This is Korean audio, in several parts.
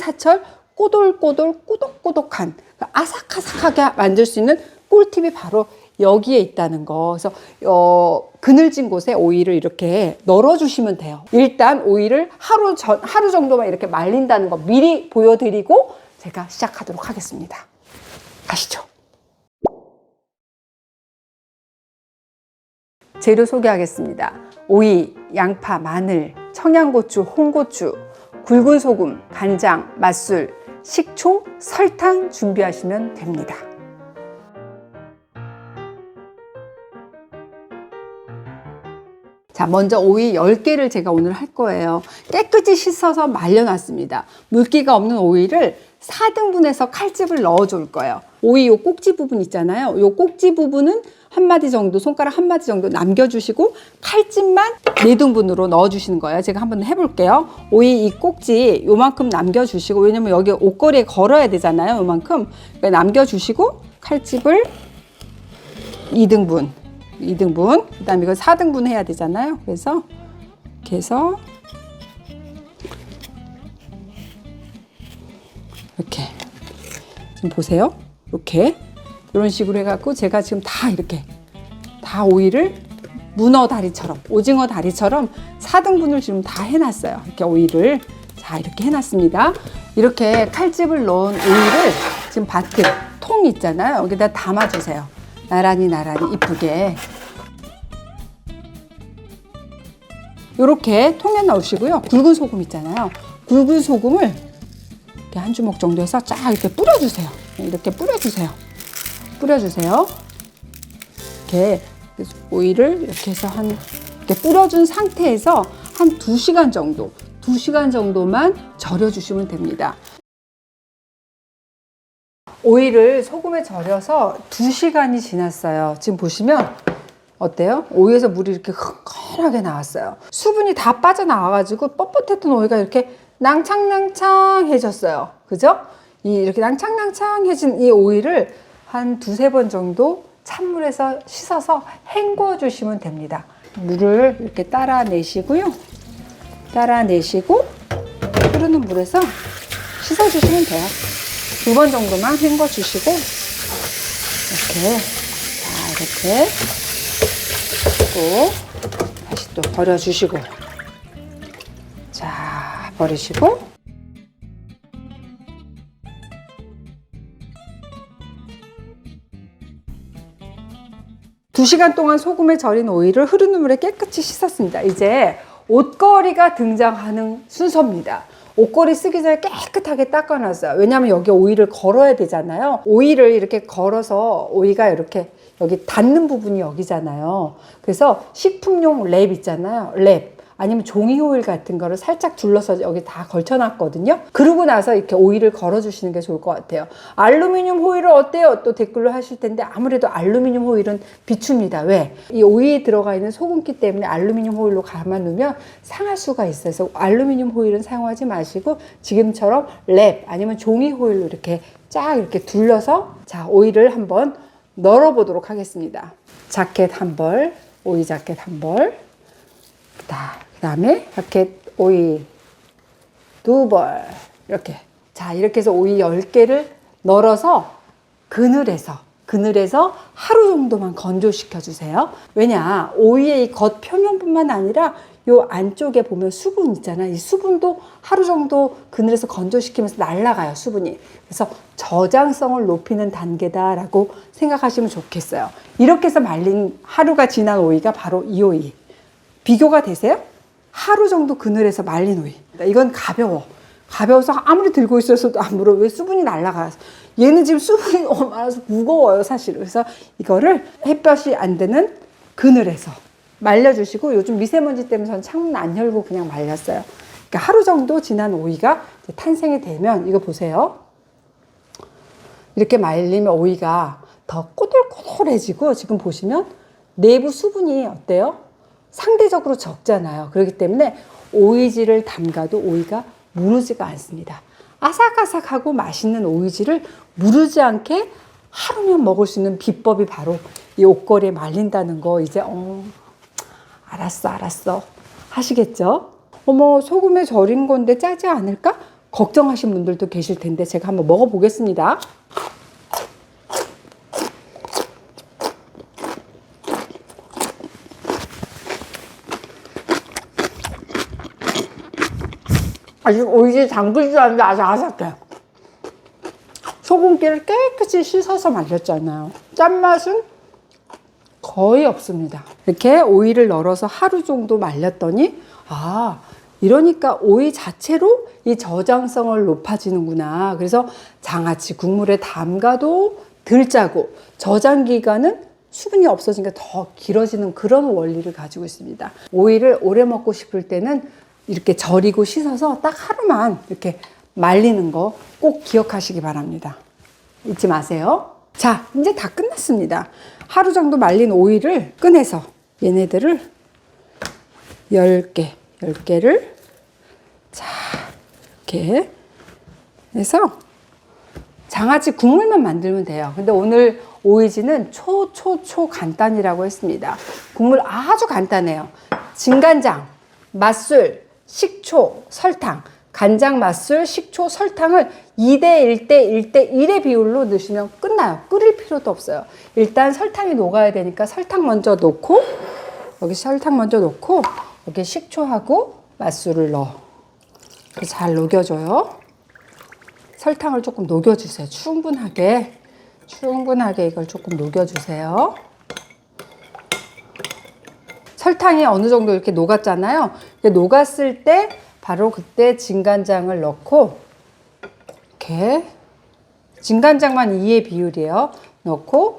사철 꼬돌꼬돌 꾸덕꾸덕한 그 아삭아삭하게 만들 수 있는 꿀팁이 바로 여기에 있다는 거. 그래서 어, 그늘진 곳에 오이를 이렇게 널어주시면 돼요. 일단 오이를 하루 전 하루 정도만 이렇게 말린다는 거 미리 보여드리고 제가 시작하도록 하겠습니다. 가시죠. 재료 소개하겠습니다. 오이, 양파, 마늘, 청양고추, 홍고추, 굵은 소금, 간장, 맛술, 식초, 설탕 준비하시면 됩니다. 자, 먼저 오이 10개를 제가 오늘 할 거예요. 깨끗이 씻어서 말려놨습니다. 물기가 없는 오이를 4등분해서 칼집을 넣어 줄 거예요. 오이 요 꼭지 부분 있잖아요. 요 꼭지 부분은 한 마디 정도, 손가락 한 마디 정도 남겨주시고 칼집만 4등분으로 넣어주시는 거예요. 제가 한번 해볼게요. 오이 이 꼭지 요만큼 남겨주시고 왜냐면 여기 옷걸이에 걸어야 되잖아요. 요만큼 그러니까 남겨주시고 칼집을 2등분 2등분 그 다음에 이거 4등분 해야 되잖아요 그래서 이렇게 해서 이렇게 지금 보세요 이렇게 이런 식으로 해갖고 제가 지금 다 이렇게 다 오이를 문어 다리처럼 오징어 다리처럼 4등분을 지금 다 해놨어요. 이렇게 오이를 자 이렇게 해놨습니다. 이렇게 칼집을 넣은 오이를 지금 밭에 통 있잖아요. 여기다 담아주세요. 나란히 나란히 이쁘게. 이렇게 통에 넣으시고요. 굵은 소금 있잖아요. 굵은 소금을 이렇게 한 주먹 정도 해서 쫙 이렇게 뿌려주세요 이렇게 뿌려주세요 뿌려주세요 이렇게 오이를 이렇게 해서 한 이렇게 뿌려준 상태에서 한 두시간 정도 두시간 정도만 절여주시면 됩니다 오이를 소금에 절여서 두시간이 지났어요. 지금 보시면 어때요? 오이에서 물이 이렇게 흥건하게 나왔어요. 수분이 다 빠져나와가지고 뻣뻣했던 오이가 이렇게 낭창낭창해졌어요. 그죠? 이 이렇게 낭창낭창해진 이 오이를 한 두세 번 정도 찬물에서 씻어서 헹궈 주시면 됩니다. 물을 이렇게 따라내시고요. 따라내시고 흐르는 물에서 씻어 주시면 돼요. 두 번 정도만 헹궈 주시고 이렇게 자 이렇게 또 다시 또 버려 주시고 자 버리시고 두 시간 동안 소금에 절인 오이를 흐르는 물에 깨끗이 씻었습니다. 이제 옷걸이가 등장하는 순서입니다. 옷걸이 쓰기 전에 깨끗하게 닦아놨어요. 왜냐하면 여기 오이를 걸어야 되잖아요. 오이를 이렇게 걸어서 오이가 이렇게 여기 닿는 부분이 여기잖아요. 그래서 식품용 랩 있잖아요. 랩. 아니면 종이 호일 같은 거를 살짝 둘러서 여기 다 걸쳐놨거든요. 그러고 나서 이렇게 오일을 걸어주시는 게 좋을 것 같아요. 알루미늄 호일은 어때요? 또 댓글로 하실 텐데 아무래도 알루미늄 호일은 비춥니다. 왜? 이 오이에 들어가 있는 소금기 때문에 알루미늄 호일로 감아 놓으면 상할 수가 있어요. 그래서 알루미늄 호일은 사용하지 마시고 지금처럼 랩 아니면 종이 호일로 이렇게 쫙 이렇게 둘러서 자 오이를 한번 널어 보도록 하겠습니다. 자켓 한 벌, 오이 자켓 한 벌. 그 다음에 자켓 오이 두 벌. 이렇게. 자 이렇게 해서 오이 10개를 널어서 그늘에서 그늘에서 하루 정도만 건조시켜 주세요. 왜냐 오이의 이 겉 표면뿐만 아니라 요 안쪽에 보면 수분 있잖아요 이 수분도 하루 정도 그늘에서 건조시키면서 날아가요 수분이. 그래서 저장성을 높이는 단계다 라고 생각하시면 좋겠어요. 이렇게 해서 말린 하루가 지난 오이가 바로 이 오이. 비교가 되세요? 하루 정도 그늘에서 말린 오이. 이건 가벼워. 가벼워서 아무리 들고 있어서도 안 물어. 왜 수분이 날아가서. 얘는 지금 수분이 너무 많아서 무거워요, 사실. 그래서 이거를 햇볕이 안 되는 그늘에서 말려주시고 요즘 미세먼지 때문에 저는 창문 안 열고 그냥 말렸어요. 그러니까 하루 정도 지난 오이가 탄생이 되면 이거 보세요. 이렇게 말리면 오이가 더 꼬들꼬들해지고 지금 보시면 내부 수분이 어때요? 상대적으로 적잖아요. 그렇기 때문에 오이지를 담가도 오이가 무르지가 않습니다. 아삭아삭하고 맛있는 오이지를 무르지 않게 하루면 먹을 수 있는 비법이 바로 이 옷걸이에 말린다는 거 이제 어 알았어 알았어 하시겠죠? 어머 소금에 절인 건데 짜지 않을까? 걱정하신 분들도 계실 텐데 제가 한번 먹어보겠습니다. 아직 오이지 담그지도 않는데 아주 아삭해요. 소금기를 깨끗이 씻어서 말렸잖아요. 짠맛은 거의 없습니다. 이렇게 오이를 널어서 하루 정도 말렸더니 아 이러니까 오이 자체로 이 저장성을 높아지는구나. 그래서 장아찌 국물에 담가도 덜 짜고 저장 기간은 수분이 없어지니까 더 길어지는 그런 원리를 가지고 있습니다. 오이를 오래 먹고 싶을 때는 이렇게 절이고 씻어서 딱 하루만 이렇게 말리는 거 꼭 기억하시기 바랍니다. 잊지 마세요. 자, 이제 다 끝났습니다. 하루 정도 말린 오이를 꺼내서 얘네들을 10개, 10개를 자, 이렇게 해서 장아찌 국물만 만들면 돼요. 근데 오늘 오이지는 초, 초, 초 간단이라고 했습니다. 국물 아주 간단해요. 진간장, 맛술, 식초, 설탕, 간장, 맛술, 식초, 설탕을 2대 1대 1대 1의 비율로 넣으시면 끝나요. 끓일 필요도 없어요. 일단 설탕이 녹아야 되니까 설탕 먼저 넣고 여기 설탕 먼저 넣고 여기 식초하고 맛술을 넣어. 잘 녹여줘요. 설탕을 조금 녹여주세요. 충분하게. 충분하게 이걸 조금 녹여주세요. 설탕이 어느 정도 이렇게 녹았잖아요. 녹았을 때 바로 그때 진간장을 넣고 이렇게 진간장만 2의 비율이에요. 넣고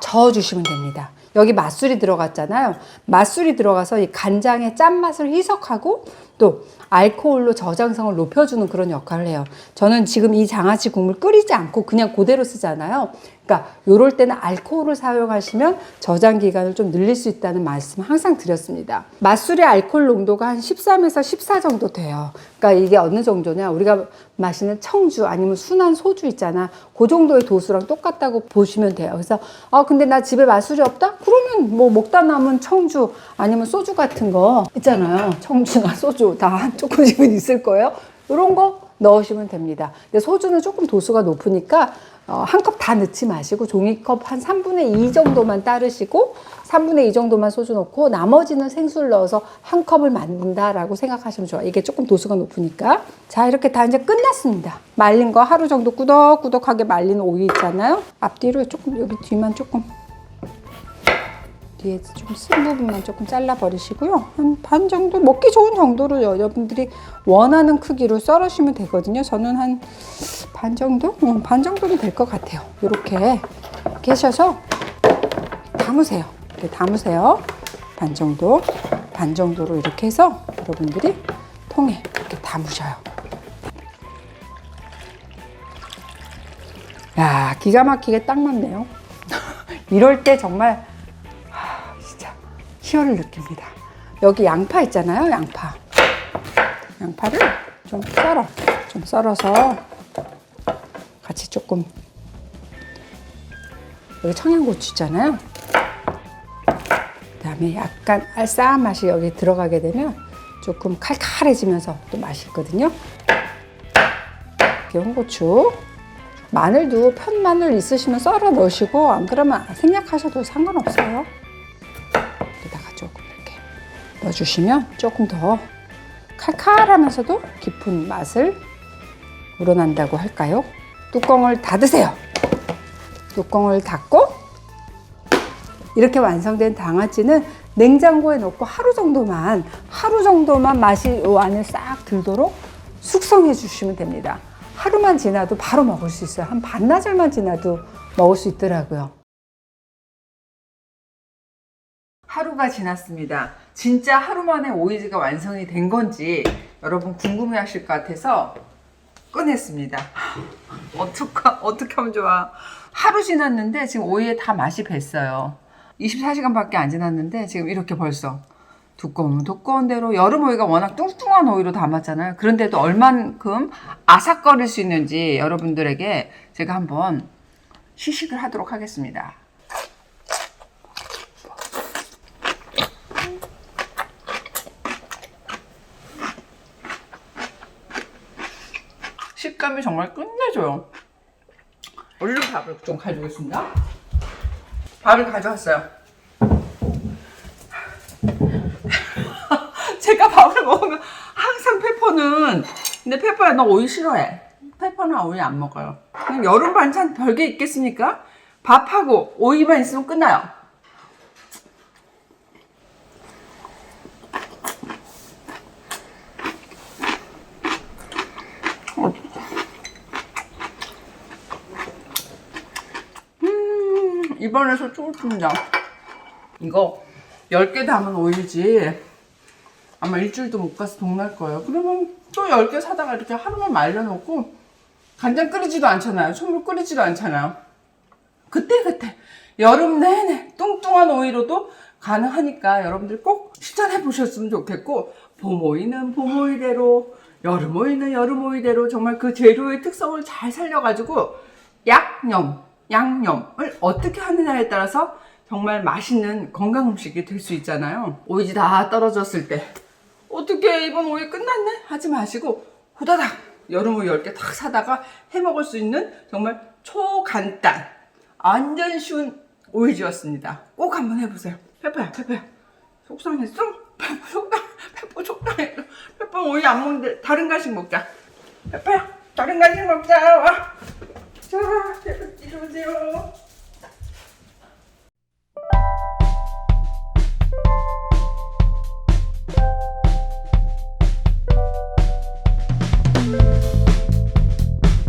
저어주시면 됩니다. 여기 맛술이 들어갔잖아요. 맛술이 들어가서 이 간장의 짠맛을 희석하고 또 알코올로 저장성을 높여주는 그런 역할을 해요. 저는 지금 이 장아찌 국물 끓이지 않고 그냥 그대로 쓰잖아요. 그러니까 요럴 때는 알코올을 사용하시면 저장 기간을 좀 늘릴 수 있다는 말씀 항상 드렸습니다. 맛술의 알코올 농도가 한 13에서 14 정도 돼요. 그러니까 이게 어느 정도냐? 우리가 마시는 청주 아니면 순한 소주 있잖아. 그 정도의 도수랑 똑같다고 보시면 돼요. 그래서 아 근데 나 집에 맛술이 없다? 그러면 뭐 먹다 남은 청주 아니면 소주 같은 거 있잖아요. 청주나 소주 다 조금씩은 있을 거예요. 이런 거 넣으시면 됩니다. 근데 소주는 조금 도수가 높으니까 어, 한 컵 다 넣지 마시고 종이컵 한 3분의 2 정도만 따르시고 3분의 2 정도만 소주 넣고 나머지는 생수를 넣어서 한 컵을 만든다라고 생각하시면 좋아요. 이게 조금 도수가 높으니까. 자, 이렇게 다 이제 끝났습니다. 말린 거 하루 정도 꾸덕꾸덕하게 말린 오이 있잖아요. 앞뒤로 조금 여기 뒤만 조금 뒤에 좀 쓴 부분만 조금 잘라 버리시고요. 한 반 정도 먹기 좋은 정도로 여러분들이 원하는 크기로 썰으시면 되거든요. 저는 한 반 정도? 응, 반 정도는 될 것 같아요. 이렇게 하셔서 담으세요. 이렇게 담으세요. 반 정도, 반 정도로 이렇게 해서 여러분들이 통에 이렇게 담으셔요. 야, 기가 막히게 딱 맞네요. 이럴 때 정말 희열을 느낍니다. 여기 양파 있잖아요, 양파. 양파를 좀 썰어, 좀 썰어서 같이 조금 여기 청양고추 있잖아요. 그다음에 약간 알싸한 맛이 여기 들어가게 되면 조금 칼칼해지면서 또 맛있거든요. 홍고추. 마늘도 편 마늘 있으시면 썰어 넣으시고 안 그러면 생략하셔도 상관없어요. 넣어주시면 조금 더 칼칼하면서도 깊은 맛을 우러난다고 할까요? 뚜껑을 닫으세요. 뚜껑을 닫고 이렇게 완성된 장아찌는 냉장고에 넣고 하루 정도만 하루 정도만 맛이 이 안에 싹 들도록 숙성해 주시면 됩니다. 하루만 지나도 바로 먹을 수 있어요. 한 반나절만 지나도 먹을 수 있더라고요. 하루가 지났습니다. 진짜 하루 만에 오이지가 완성이 된 건지 여러분 궁금해 하실 것 같아서 꺼냈습니다. 어떡하, 어떻게 하면 좋아. 하루 지났는데 지금 오이에 다 맛이 뱄어요. 24시간밖에 안 지났는데 지금 이렇게 벌써 두꺼우면 두꺼운 대로 여름 오이가 워낙 뚱뚱한 오이로 담았잖아요. 그런데도 얼만큼 아삭거릴 수 있는지 여러분들에게 제가 한번 시식을 하도록 하겠습니다. 식감이 정말 끝내줘요. 얼른 밥을 좀 가져오겠습니다. 밥을 가져왔어요. 제가 밥을 먹으면 항상 페퍼는 근데 페퍼야 너 오이 싫어해. 페퍼는 오이 안 먹어요. 그냥 여름 반찬 별게 있겠습니까? 밥하고 오이만 있으면 끝나요. 입안에서 쫄습니다. 이거 10개 담은 오이지. 아마 일주일도 못 가서 동날 거예요. 그러면 또 10개 사다가 이렇게 하루만 말려놓고 간장 끓이지도 않잖아요. 소물 끓이지도 않잖아요. 그때그때 여름 내내 뚱뚱한 오이로도 가능하니까 여러분들 꼭 실천해 보셨으면 좋겠고 봄 오이는 봄 오이대로 여름 오이는 여름 오이대로 정말 그 재료의 특성을 잘 살려가지고 양념, 양념을 어떻게 하느냐에 따라서 정말 맛있는 건강 음식이 될 수 있잖아요. 오이지 다 떨어졌을 때 어떻게 이번 오이 끝났네? 하지 마시고 후다닥 여름 오이 10개 탁 사다가 해 먹을 수 있는 정말 초간단 완전 쉬운 오이지였습니다. 꼭 한번 해보세요. 페퍼야, 페퍼야. 속상했어? 페퍼 속상, 페퍼 속상했어. 페퍼 오이 안 먹는데 다른 간식 먹자. 페퍼야, 다른 간식 먹자. 와. 자, 이리 오세요.